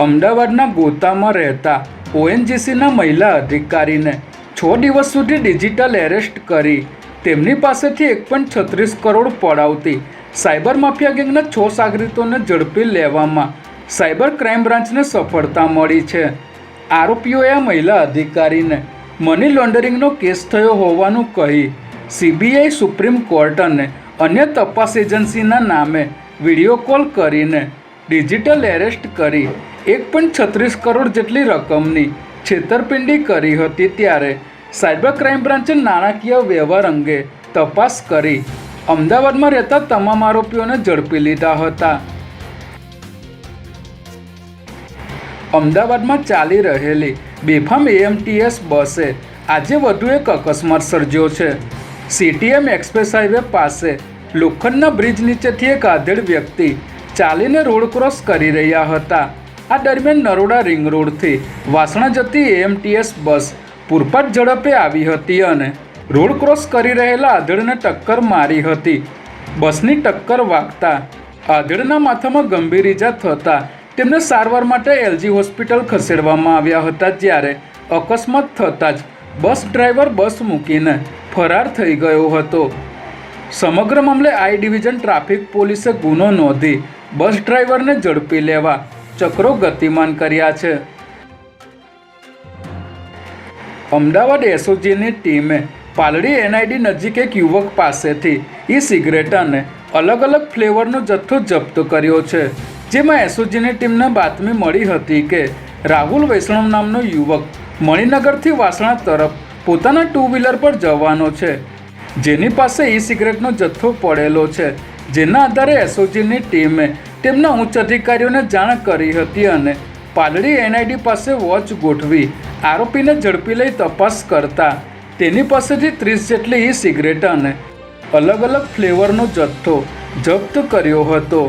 અમદાવાદના ગોતામાં રહેતા ઓએનજીસીના મહિલા અધિકારીને છ દિવસ સુધી ડિજિટલ એરેસ્ટ કરી. તેમની પાસેથી એક પોઈન્ટ છત્રીસ કરોડ પડાવતી સાયબર માફિયા ગેંગના છ સાગરીતોને ઝડપી લેવામાં સાયબર ક્રાઇમ બ્રાન્ચને સફળતા મળી છે. આરોપીઓએ આ મહિલા અધિકારીને મની લોન્ડરિંગનો કેસ થયો હોવાનું કહી સીબીઆઈ સુપ્રીમ કોર્ટ અને અન્ય તપાસ એજન્સીના નામે વીડિયો કોલ કરીને ડિજિટલ એરેસ્ટ કરી એક પોઈન્ટ છત્રીસ કરોડ જેટલી રકમની છેતરપિંડી કરી હતી ત્યારે સાયબર ક્રાઇમ બ્રાન્ચે નાણાકીય વ્યવહાર અંગે તપાસ કરી અમદાવાદમાં રહેતા તમામ આરોપીઓને ઝડપી લીધા હતા. અમદાવાદમાં ચાલી રહેલી બેફામ એએમટીએસ બસે આજે વધુ એક અકસ્માત સર્જ્યો છે. સીટીએમ એક્સપ્રેસ હાઈવે પાસે લોખંડના બ્રિજ નીચેથી એક આધેડ વ્યક્તિ ચાલીને રોડ ક્રોસ કરી રહ્યા હતા. આ દરમિયાન નરોડા રિંગ રોડથી વાસણા જતી એએમટીએસ બસ પૂરપાટ ઝડપે આવી હતી અને રોડ ક્રોસ કરી રહેલા આધેડને ટક્કર મારી હતી. બસની ટક્કર વાગતા આધેડના માથામાં ગંભીર ઈજા થતાં તેમને સારવાર માટે એલજી હોસ્પિટલ ખસેડવામાં આવ્યા હતા જ્યારે અકસ્માત થતાં જ બસ ડ્રાઈવર બસ મૂકીને ફરાર થઈ ગયો હતો. સમગ્ર મામલે આઈ ડિવિઝન ટ્રાફિક પોલીસે ગુનો નોંધી બસ ડ્રાઈવરને ઝડપી લેવા ચક્રો ગતિમાન કર્યા છે. અમદાવાદ એસઓજીની ટીમે પાલડી એનઆઈડી નજીક એક યુવક પાસેથી ઈ સિગરેટ અને અલગ અલગ ફ્લેવરનો જથ્થો જપ્ત કર્યો છે. જેમાં એસઓજીની ટીમને બાતમી મળી હતી કે રાહુલ વૈષ્ણવ નામનો યુવક મણિનગરથી વાસણા તરફ પોતાના ટુ વ્હીલર પર જવાનો છે. જેની પાસે ઈ સિગરેટનો જથ્થો પડેલો છે, જેના આધારે એસઓજીની ટીમે તેમના ઉચ્ચ અધિકારીઓને જાણ કરી હતી અને પાલડી એનઆઈડી પાસે વોચ ગોઠવી આરોપીને ઝડપી લઈ તપાસ કરતા તેની પાસેથી ત્રીસ જેટલી ઈ સિગરેટ અને અલગ અલગ ફ્લેવરનો જથ્થો જપ્ત કર્યો હતો.